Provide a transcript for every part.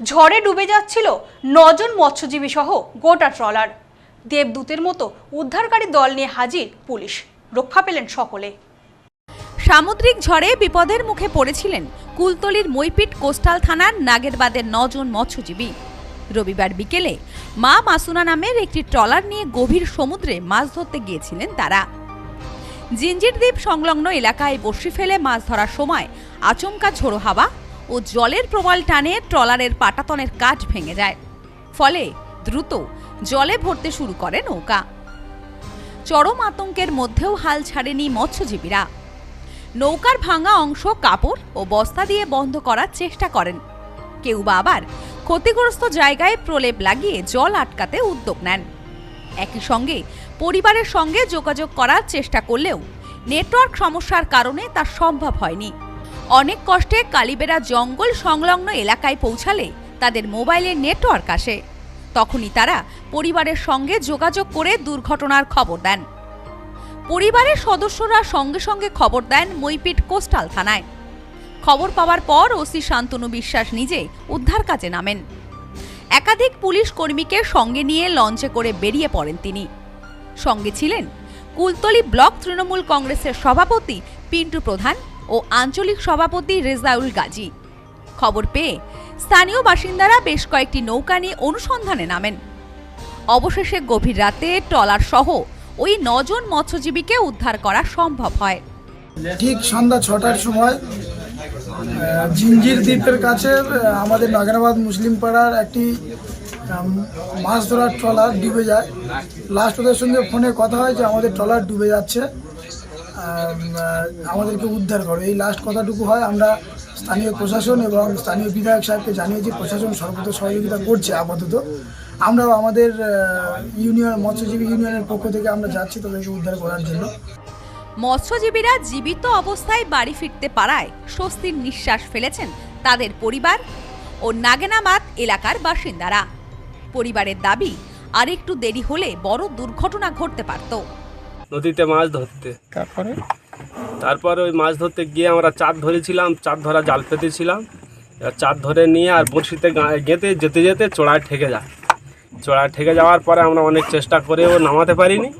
ঝড়ে ডুবে যাচ্ছিল নজন মৎস্যজীবী সহ গোটা ট্রলার। দেবদূতের মতো উদ্ধারকারী দল নিয়ে হাজির পুলিশ। রক্ষা পেলেন সকলে। সামুদ্রিক ঝড়ে বিপদের মুখে পড়েছিলেন কুলতলির মইপিট কোস্টাল থানার নাগেরবাদের নজন মৎস্যজীবী। রবিবার বিকেলে মা মাসুনা নামের একটি ট্রলার নিয়ে গভীর সমুদ্রে মাছ ধরতে গিয়েছিলেন তারা। জিঞ্জির দ্বীপ সংলগ্ন এলাকায় বসি ফেলে মাছ ধরার সময় আচমকা ঝোড়ো হাওয়া ও জলের প্রবল টানে ট্রলারের পাটাতনের কাঠ ভেঙে যায়। ফলে দ্রুত জলে ভরতে শুরু করে নৌকা। চরম আতঙ্কের মধ্যেও হাল ছাড়েনি মৎস্যজীবীরা। নৌকার ভাঙা অংশ কাপড় ও বস্তা দিয়ে বন্ধ করার চেষ্টা করেন। কেউ বা আবার ক্ষতিগ্রস্ত জায়গায় প্রলেপ লাগিয়ে জল আটকাতে উদ্যোগ নেন। একই সঙ্গে পরিবারের সঙ্গে যোগাযোগ করার চেষ্টা করলেও নেটওয়ার্ক সমস্যার কারণে তা সম্ভব হয়নি। অনেক কষ্টে কালিবেড়া জঙ্গল সংলগ্ন এলাকায় পৌঁছালে তাদের মোবাইলের নেটওয়ার্ক আসে। তখনই তারা পরিবারের সঙ্গে যোগাযোগ করে দুর্ঘটনার খবর দেন। পরিবারের সদস্যরা সঙ্গে সঙ্গে খবর দেন মইপিট কোস্টাল থানায়। খবর পাওয়ার পর ওসি শান্তনু বিশ্বাস নিজে উদ্ধার কাজে নামেন। একাধিক পুলিশ কর্মীকে সঙ্গে নিয়ে লঞ্চে করে বেরিয়ে পড়েন তিনি। সঙ্গে ছিলেন কুলতলি ব্লক তৃণমূল কংগ্রেসের সভাপতি পিন্টু প্রধান ও আঞ্চলিক সভাপতি রেজাউল গাজী। খবর পেয়ে স্থানীয় বাসিন্দারা বেশ কয়েকটি নৌকা নিয়ে অনুসন্ধানে নামেন। অবশেষে গভীর রাতে ট্রলার সহ ওই নজন মৎস্যজীবীকে উদ্ধার করা সম্ভব হয়। ঠিক সন্ধ্যা ছটার সময় জিঞ্জির দ্বীপের কাছে আমাদের নাগরাবাদ মুসলিম পাড়ার একটি মাছ ধরার ট্রলার ডুবে যায়। লাস্ট ওদের সঙ্গে ফোনে কথা হয় যে আমাদের ট্রলার ডুবে যাচ্ছে। আমাদেরকে উদ্ধার করো। এই লাস্ট কথাটুকু হয়, আমরা স্থানীয় প্রশাসন এবং স্থানীয় বিধায়ক সাহেবকে জানিয়েছি, প্রশাসন সর্বত সহযোগিতা করছে আপাতত। আমরাও আমাদের ইউনিয়ন মৎস্যজীবী ইউনিয়নের পক্ষ থেকে আমরা যাচ্ছি তাদেরকে উদ্ধার করার জন্য। মৎস্যজীবীরা জীবিত অবস্থায় বাড়ি ফিরতে পারায় স্বস্তির নিঃশ্বাস ফেলেছেন তাদের পরিবার ও নাগেনামাত এলাকার বাসিন্দারা। পরিবারের দাবি আর একটু দেরি হলে বড় দুর্ঘটনা ঘটতে পারত। নদীতে মাছ ধরতে। তারপরে? তারপরে ওই মাছ ধরতে গিয়ে আমরা চাঁদ ধরেছিলাম চাঁদ ধরা জাল পেতেছিলাম। এবার চাঁদ ধরে নিয়ে আর বড়শিতে গা- গেঁথে যেতে যেতে চড়ায় ঠেকে যায়। চড়ায় ঠেকে যাওয়ার পরে আমরা অনেক চেষ্টা করেও নামাতে পারিনি।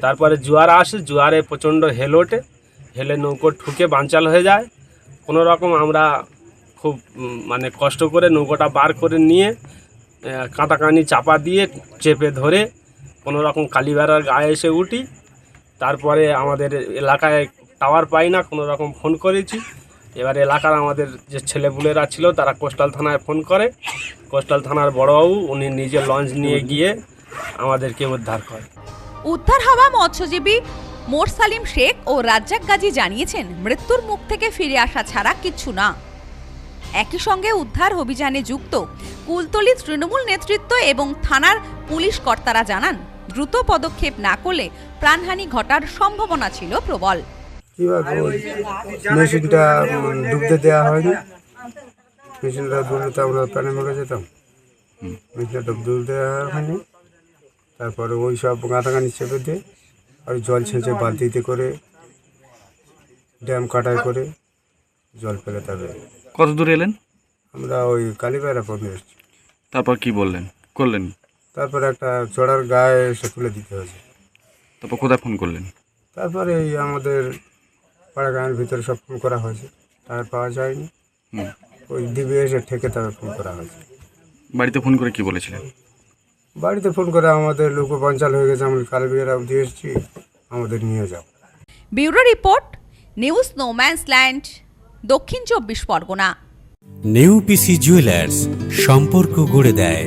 তারপরে জোয়ার আসে জোয়ারে প্রচণ্ড হেল ওঠে। হেলে নৌকো ঠুকে বাঞ্চাল হয়ে যায়। কোনো রকম আমরা খুব মানে কষ্ট করে নৌকোটা বার করে নিয়ে কাঁটাকানি চাপা দিয়ে চেপে ধরে কোনো রকম কালীবেড়ার গায়ে এসে উঠি। তারপরে আমাদের এলাকায় টাওয়ার পাই না, কোনো রকম ফোন করেছি। এবার এলাকার আমাদের যে ছেলেপুলেরা ছিল, তারা কোস্টাল থানায় ফোন করে। কোস্টাল থানার বড়বাবু, উনি নিজে লঞ্চ নিয়ে গিয়ে আমাদেরকে উদ্ধার করে। উদ্ধার হওয়া মৎস্যজীবী মোর সালিম শেখ ও রাজ্জাক গাজী জানিয়েছেন, মৃত্যুর মুখ থেকে ফিরে আসা ছাড়া কিচ্ছু না। একই সঙ্গে উদ্ধার অভিযানে যুক্ত কুলতলি তৃণমূল নেতৃত্ব এবং থানার পুলিশ কর্তারা জানান দ্রুত পদক্ষেপ না করলে প্রাণহানি ঘটার সম্ভাবনা ছিল প্রবল। কীভাবে ওই মেশিনটা ডুবতে দেওয়া হয়নি। মেশিনটা ডুবলে তো আমরা প্যানে মরে যেতাম। মেশিনটা ডুব দেওয়া হয়নি। তারপরে ওই সব গাঁথাগানি চেপে দিয়ে ওই জল ছেঁচে বালতিতে করে ড্যাম কাটাই করে জল ফেলে তবে কত দূর এলেন? আমরা ওই কালীপাড়া পৌঁছে এসেছি। তারপর কি বললেন? করলেন? তারপরে একটা চড়ার গায়ে এসে তুলে দিতে হয়েছে। তারপর কোথায় ফোন করলেন? তারপরে এই আমাদের পাড়া গাঁয়ের ভিতরে সব ফোন করা হয়েছে। তার পাওয়া যায়নি। ওই দিবে এসে ঠেকে তবে ফোন করা হয়েছে। বাড়িতে ফোন করে কি বলেছিলেন? বাড়িতে ফোন করে আমাদের লোক পঞ্চাল হয়ে গেছে আমরা কালবিয়ারা অবধি এসেছি আমাদের নিয়ে যাও। Bureau report news no man's land Dakshin চব্বিশ পরগনা। নেউপিসি জুয়েলার্স সম্পর্ক গড়ে দেয়।